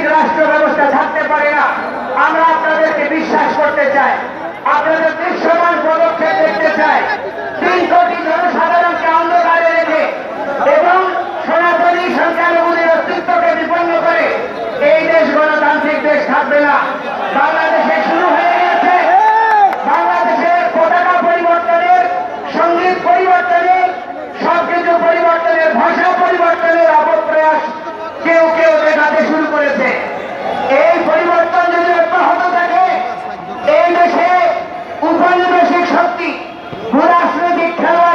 সামাজিক রাষ্ট্র ব্যবস্থা থাকতে পারে না। আমরা আপনাদেরকে বিশ্বাস করতে চাই। আপনাদের দৃশ্য করেছে। এই পরিবর্তন যদি অব্যাহত থাকে এই দেশে উপনিবেশিক শক্তি ভূরাজনৈতিক খেলোয়াড়